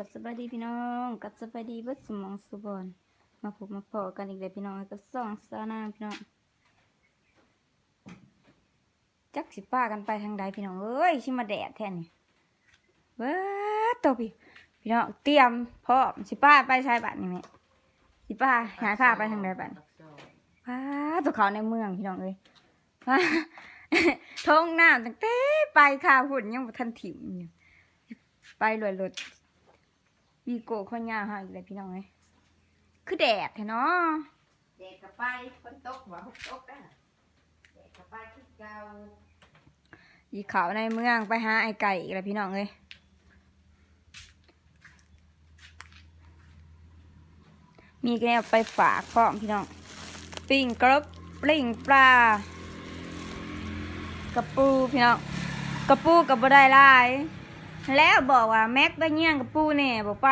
กับสบายดีพี่น้องกับสบายดีเบิดสมองสุบอนมาพบมาพอกันอีกเลยพี่น้องกับสองสาวนางพี่น้องจักสิป้ากันไปทางใดพี่น้องเอ้ยชิมาแดดแทนนี่เว้าตัวพี่พี่น้องเตรียมพร้อมสิป้าไปชายบ้านนี่แม่สิป้าหาข้าไปทางใดบ้านว้าตัวเขาในเมืองพี่น้องเอ้ยว้าทงน้ำตั้งแต่ไปข่าวหุ่นยังบ่ทันถิ่มอยู่ไปรวยรถ วีโก้ข้อยาวหาอีกเลยพี่น้องเอ้ยคือแดดแท้เนาะเด็กกับไปคนตกหัวหกตกอะเด็กกับไปคือเก่าอีเขาในเมืองไปหาไอ้ไก่อีกแล้วพี่น้องเอ้ยมีแกวไปฝากพร้อมพี่น้อง ปิ้งกรอบปิ้งปลากระปูพี่น้องกระปูกับบได้หลาย แล้วบอกว่าแม็กไปเงี้ยงกระปูเนี่ยบอกไป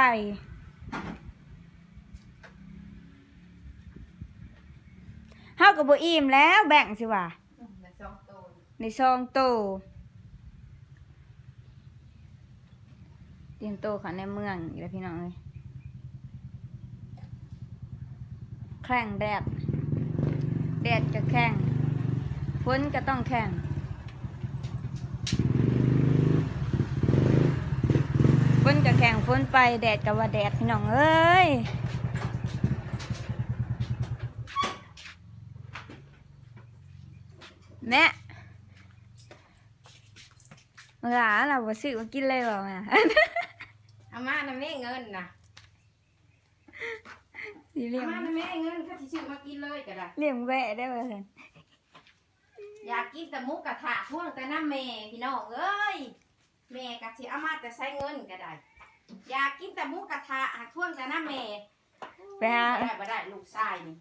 เฮากับบ่อิ่มแล้วแบ่งสิว่าในสองตัวในซองโตเตรียมโตเขาในเมืองอีกแล้วพี่น้องเลยแข่งแดด แดดก็แข่งฝนก็ต้องแข่ง นก็แข่งฝนไปแดดก็ว่าแดดพี่น้องเอ้ยแม่มึงหลาเราบ่ซื้อมากินเลยบ่แม่อามาน่ะแม่เงินนะสิเลี้ยอางมาน่ะแม่เงินถ้าสิซื้อมากินเลยก็ได้เลี้ยงแวะได้บ่ซั่นอยากกินแต่หมุกกระทะพ่วงแต่น้ำแม่พี่น้องเอ้ย แม่กะสิเอามาแต่ใช้เงินก็ได้ อยากกินแต่หมุกกระทะหาพ่วงแต่น้ำแม่ไปหาบ่ได้บ่ได้ลูกชายนี่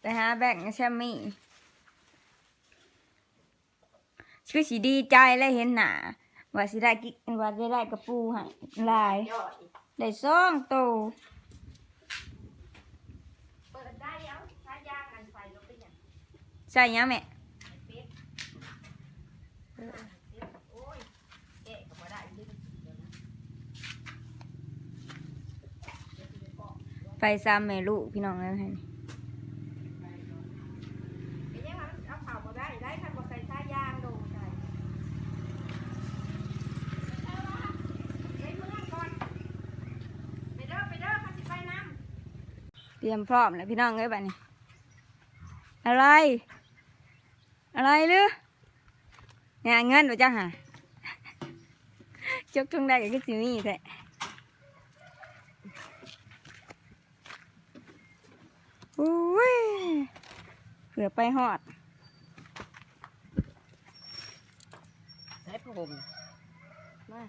ไปหาแบ่งแชมมี่คือสิดีใจแล้วเห็นหน้าว่าสิได้กินว่าได้ได้กระปูให้หลาย ยอดอีกได้ซองโตเปิดได้เอาใช้ยากันไฟลงไปอย่างใส่หยังแม่ เป็ดโอ้ยแกะก็บ่ได้ดึงเดี๋ยวนะ ไปซ้ำแม่ลูกพี่น้องแล้วให้ไอ้ยังมันเอาเผาบ่ได้ได้คันบ่ใส่สายยางลงใส่เอ้ยมึงก่อนไปเด้อไปเด้อเขาสิไปน้ำเตรียมพร้อมแล้วพี่น้องเอ้ยบัดนี้ อะไร อะไรหรือเนี่ยเงินบ่จังหาจกทุ่งได้ก็คือสิมีแท้ อุ้ยเผื่อไปหอดใส่ผมมา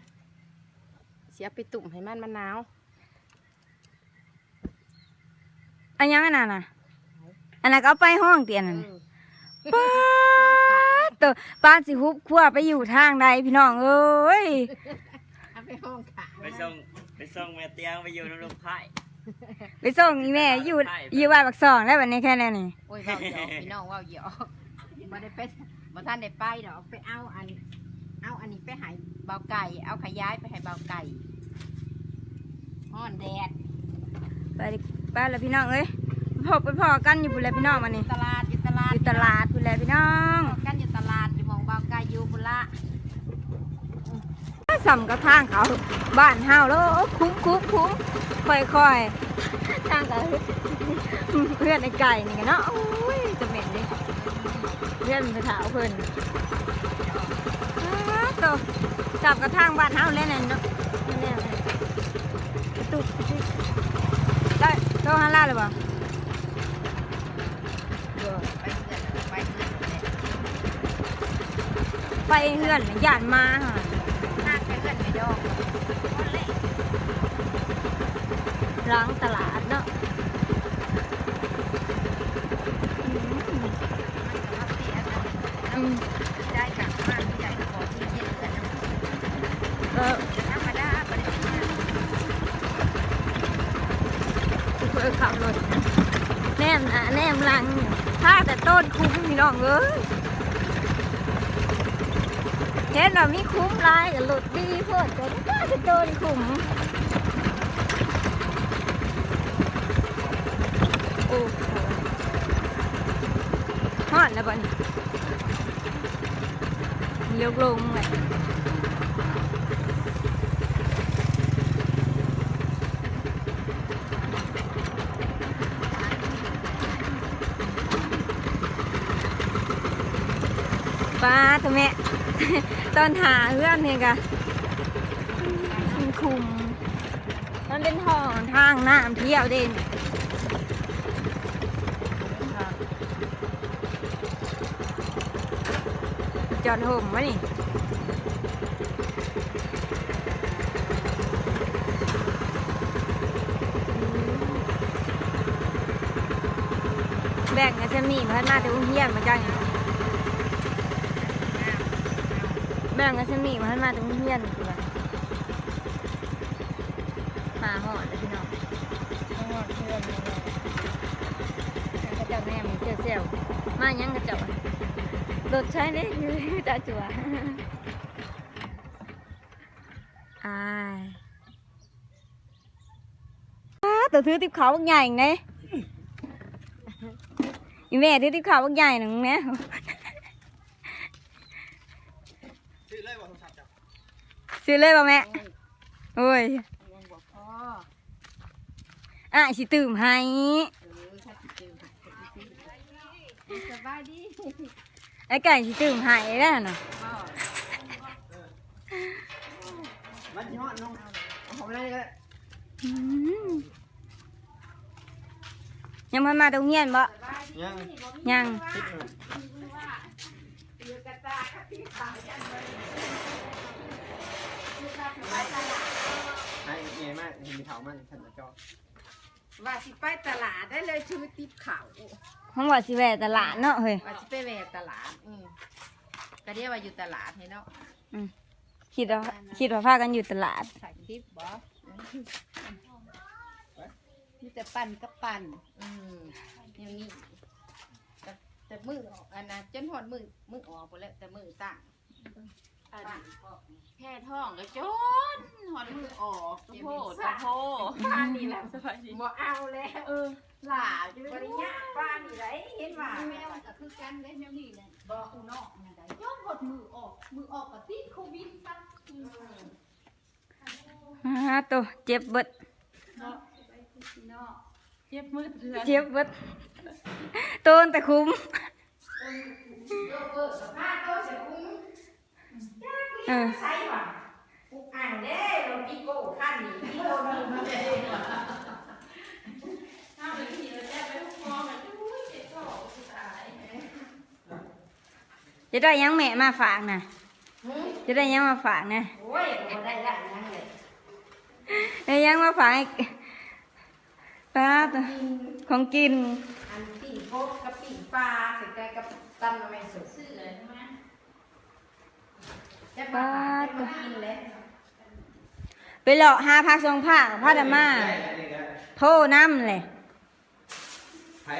เสียไปตุ่มให้มันมะนาวอันยังอันนั้นน่ะ อันนั้นก็เอาไปห้องเตียนนั่นน่ะป้าดตัวป้าสิฮุบขั้วไปอยู่ทางใดพี่น้องเอ้ย เอาไปห้องขา ไปส่งไปส่งแม่เตียงไปอยู่ในลูกไผ่ ไปส่งอีแม่อยู่อยู่บ้านบักซองแล้ววันนี้แค่นั้นนี่โอ้ยเว้าหยอกพี่น้องเว้าหยอกบ่ได้ไปบ่ทันได้ไปดอกไปเอาอัน เอาอันนี้ไปให้เบาไก่ เอาขยายไปให้เบาไก่ฮ้อนแดดไปดิไปแล้วพี่น้องเอ้ยพบไปพอกันอยู่พุ่นแหล้วพี่น้องมานี่ตลาดอยู่ตลาอดยู่ตลาดพุ่นแหล้วพี่น้องกันอยู่ตลาดอยู่หมองเบาไก่อยู่บุนละ สัมกับทางเขาบ้านเฮาแล้วคุ้มคุ้มคุ้มค่อยค่อยทางกับเพื่อนไอ้ไก่นี่กันเนาะจะเหม็นดิเพื่อนไปถาวเพิ่นอ้าวจับกับทางบ้านเฮาแล้วนั่นเนาะแน่ๆกระตุกกตุกได้โตฮันล่าเลยบ่ไปเรื่อยไปเรื่อยไปเฮือนน่ะย่านมาค่ะ ร้างตลาดเนาะได้กลับบ้าใหญ่ขอที่เย็นกันนะเออธรรมดาปฏิบัติเพื่อขับรถแนมหน้าแนมหลังถ้าแต่ต้นคุ้มพี่น้องเอ้ย ห็นว่ามีคุ้มลายหลุดดีเพื่อนก็น่าจะโดนคุ้มโอ้ห่อนนะบอลเลี้ยวลงเลยป้าตัวแม่ ตอนหาเพื่อนเนี่ยกะมันคุม มันเป็นทองทางน้ำเที่ยวเด่นจอดห่มวะนี่แบ่งกันจะมีมาหน้าจะอุ้งเฮียนมาจัง แบ่งกันจะมีมาใหน้าจะอุ้งเฮียนคืออะไรหาหอดเลยพี่น้องหาหอดเพื่อนเลยกระเจ้าแม่มีเซี่ยวเซี่ยวๆมายังกระเจ้ารถใช้ได้คือจ่าจัวอายตัวถือติ๊บขาวบักใหญ่ไงอีแม่ถือติ๊บขาวบักใหญ่หนึ่งแม่ ซื้อเลยว่าโทรศัพท์จ้ะ ซื้อเลยป่ะแม่โอ้ยยังบอกพ่ออะสิตื่มให้เออถ้าสิเจอสบายดีไอ้ไก่สิตื่มให้แล้วน่ะพ่อมันยี่ห้อน้องเอาของอะไรก็ได้อืมยังพันมาตรงเงียนบ่ยังยังคิดหน่อย ให้เงี้ยมากมีเถามันฉันจะจอว่าสิไปตลาดได้เลยชื่อติ๊บเขาห้องว่าสิแหวะตลาดเนาะเฮ้ยว่าสิไปแวะตลาดอืมก็เรียกว่าอยู่ตลาดเห็นเนาะคิดว่าคิดว่าพากันอยู่ตลาดใส่ติ๊บบ่มีแต่ปั่นกับปั่นอืมอย่างนี้แต่แต่มือออกอันนะจนหอดมือมือออกไปแล้วแต่มือตั้ง ปั่นก็แค่ท้องก็จนหอนมือออกเจ็บโพอีดสานโพป้านี่แหละสบายดีบ่เอาแล้วเออหลาจะบริญญาป้านี่ไรเห็นว่าแมวก็คือกันได้แมวนี่แหละบอกกูนอกนี่ได้ย้อนหดมือออก มือออกกับติดโควิดปั๊บอ่าตัวเจ็บเบิดเจ็บมือเถื่อนเจ็บเบิดต้นแต่คุ้ม เออใช่ว่ะอุกอ่างเด้รถอีโก้คันนี้ที่โดนมือมาเลยถ้าไปขี่รถแจ๊ไปทุกมองเลยอุ้ยเจ็บท้องสุดท้ายจะได้ยังแม่มาฝากน่ะจะได้ยังมาฝากนะโอ้ยบ่ได้ละยังเลยได้ยังมาฝากให้ป้าตัวของกิน อันปีกโคกกับปีกปลาใส่แกกับตำน้ำมันสด ซื้อเลยใช่ไหมจะมาหาจะมากินแล้วไปหลอกหาพักทรงผ้ากับผ้าดำมาโทษน้ำเลยไผ่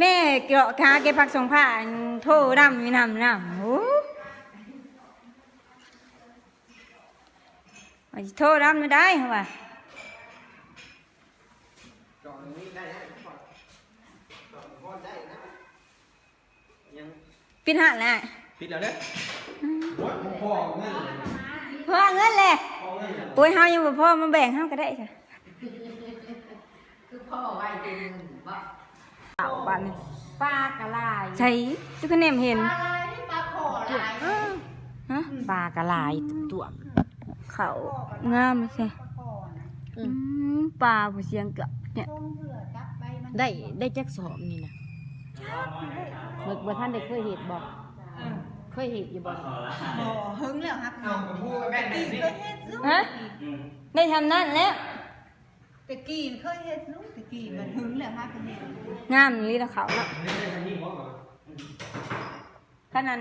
แม่เกาะหาเก็บพักทรงผ้าโทษน้ำมีน้ำน้ำโอ้ว่าสิโทษน้ำไม่ได้เหรอวะจอดตรงนี้ได้นะจอดจอดพอได้นะยังปิดหันแล้วปิดแล้วเนี่ยวัด พ่อเงินพ่อเงินเลยพ่อเงินโอ้ยเฮายังบ่พ่อมาแบ่งเฮาก็ได้จ้ะคือพ่อไว้เป็นเงินบ่เอาบ้านนี้ปลากระลายใช่ทุกคนแนมเห็นปลาลายนี่ปลาขอลายฮะปลากระลายตัวเขางามใช่อืมปลาผู้เสียงเกับเนี่ยได้ได้จักสอบนี่นะเมื่อบ่ท่านได้เคยเห็นบ่ เคยเห็นอยู่บ่หึงแล้วครับเอาผมพูดแม่ไหนสิฮะได้ทำนั่นแล้วตะกี้เคยเฮ็ดลูกตะกี้มันหึงแล้วครับคนนี้งามลีละเขาละนี่ได้ทันทีบอกก่อนขนาด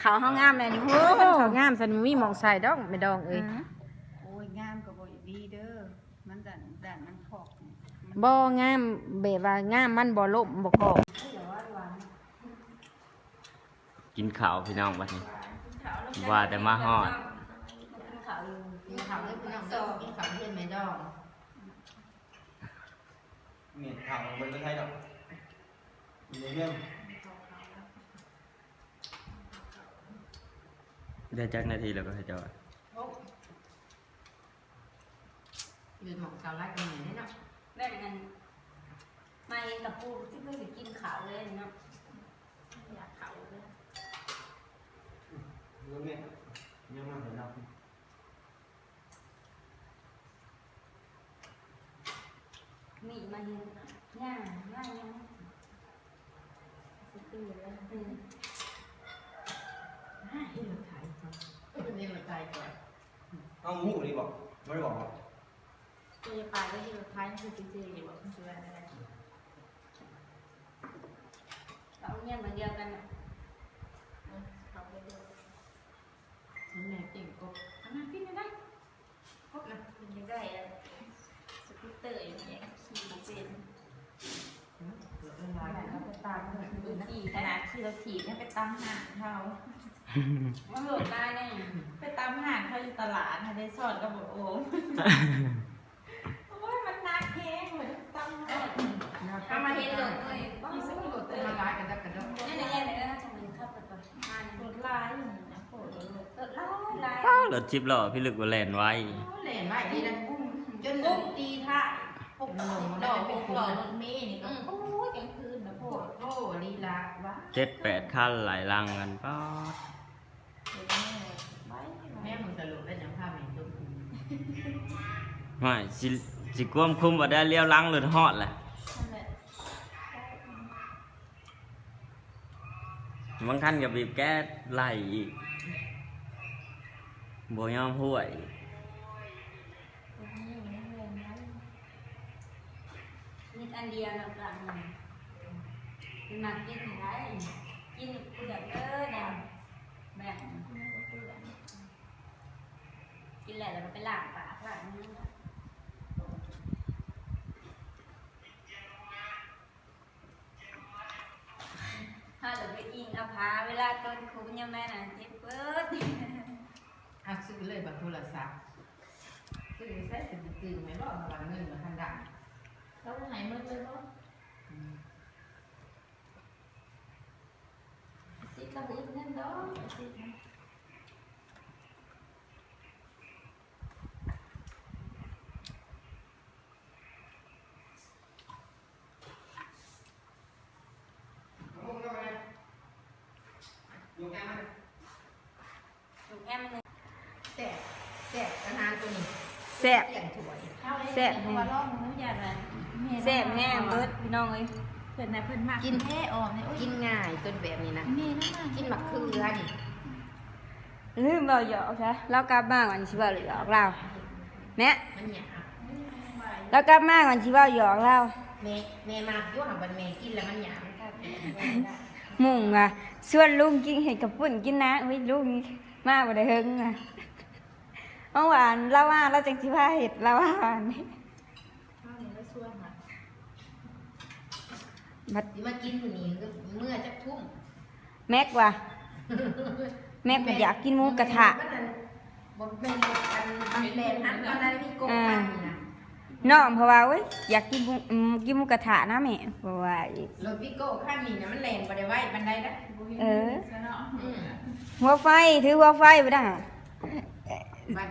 เขาเฮางามเลยนี่โอ้เขางามสันมีหมองใส่ดอกไม่ดองเอ้ยโอ้ยงามก็บ่ดีเด้อมันดันดันมันขอกบ่งามแบบว่างามมันบ่ล่มบ่กอก กินข้าวพี่น้องบัดนี้ ว่าแต่มาฮอดมีเขาเลยพี่น้องเด้อมีเขาเฮ็ดไม่ดองเนี่ยข่าวมันไม่ใช่หรอกมเรื่องได้จักนาทีแล้วก็ให้เจ้าโอ้ยืนหมองเกาลัดกันอย่างนี้เนาะแม่เงินมาเองกับปูที่เพิ่งจะกินขาวเลยเนาะอยากขาวเลย เรื่องนี้ยังมันเห็นเรามีมาเห็นง่ายง่ายยังสตื่นแล้วอืมให้เราถ่ายก่อนนี่เราถ่ายก่อนเอาหมูนี่บอกไม่ได้บอกหรอกตัวจะไปก็ที่เราท้ายคือจริงๆอยู่ว่ามันคืออะไรเราเนี่ยเหมือนเดียวกันน่ะ เขาไปดู ฉันแม่เก่งกบทำไมพี่ไม่ได้ครบนะมันจะได้สกูตเตอร์อย่างเงี้ยขี่มาเป็นเหลือละลายเราไปตามคนอื่นขี่ขนาดขี่เราขี่เนี่ยไปตามห่างเขามันโหลดได้แน่ไปตามห่างเขาอยู่ตลาดค่ะได้สอดกับบอกโอ้โอ้ยมันนักแห้งเหมือนตามห่างถ้ามาเห็นโหลดเลย เลยเออไล่ไล่ป้ารถจิบล้อพี่ลึกว่าแล่นไว้เล่นไว้ดีนะจนกุ้งตีท่าปุ๊บลงหแล้ล่วอเป็เป็นนหหล่ล่ออรถเมย์นี่ก็โอ้ยกลางคืนนะโหโอ้ดโหลีลาวะเจ็ดแปดคันหลายลังกันป้าดแม่มึงจะหลุดได้ยังภาพเห็นตุ้มไม่สิสิควมคุมว่าได้เลี้ยวหลังหรือฮอดแหละนั่นแหละบางคันก็บีบแก๊สไล่อีก บ่ยอมห่วยนี่อันเดียวนะกลางมันคือมากินไรกินเปลือกเด้อเนี่ยแบ่งกินแหละแล้วก็ไปล้างปากล้างมือถ้าเราไปอิงเอาพาเวลาต้นคุ้มยังแม่น่ะเจ็บเบิด อะซื้อเลยบัตรโทรศัพท์ซื้อใช้สิบตื่นไหมรอดมาเงินมาทันดังแล้วไหนมืดเลยเนาะสิกระบุกนั่นดอกสิ อยู่แค่นั้น ถูกแอมเลย แซ่บแซ่บอาหารตัวนี้แซ่บเปลี่ยนถ้วยแซ่บเพราะว่าร่องมันอยากอะไรแซ่บแน่เบิดพี่น้องเอ้ยเพิ่นนะเพิ่นมากแท้ออกเนี่ยโอ้ยกินง่ายต้นแบบนี้นะ แม่นั่นน่ะกินหมักเคือนี่ลืมเบาหยอกใช่เรากลับมาก่อนสิเว่าหยอกเราแม่มันหยาบเรากลับมาก่อนสิเว่าหยอกเราแม่แม่มากอยุ่หังบันแม่กินแล้วมันหยาบมันก็เป็นมุ่งอะส่วนลุงกินเห็ดกับปุ่นกินนะอุ้ยลุงนี่มาบ่ได้เฮงอะ เมื่อวานเราว่าเราจังสิพาเห็ดเราว่าวันนี้ข้าวนี่ก็ชวนมาบัดสิมากินอยู่นี่เมื่อจะทุ่มแม็กว่ะแม็กก็อยากกินหมูกระทะบนเป็นอันบางแบนอันตอนนั้นมีโกงมันนี่นะน้องเพราะว่าเว้ยอยากกินหมูอืมกินหมูกระทะนะแม่เพราะว่าอีก รถวิโก้ข้างนี้นะมันแลนบ่ได้ไว้บันไดนะเออเนาะอืมหัวไฟถือหัวไฟไปได้บัด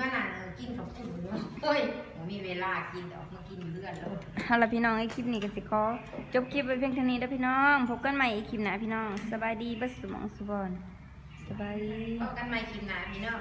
อันสิมานั่งกินกับปุ่นอยู่โอ้ยบ่มีเวลากินดอกมากินอยู่เรื่อนแล้ว เอาละพี่น้องไอ้คลิปนี้ก็สิขอจบคลิปไว้เพียงเท่านี้แล้วพี่น้อง พบกันใหม่อีกคลิปหน้าพี่น้อง สบายดีบัสสมองสุบอนสบายดี พบกันใหม่คลิปหน้าพี่น้อง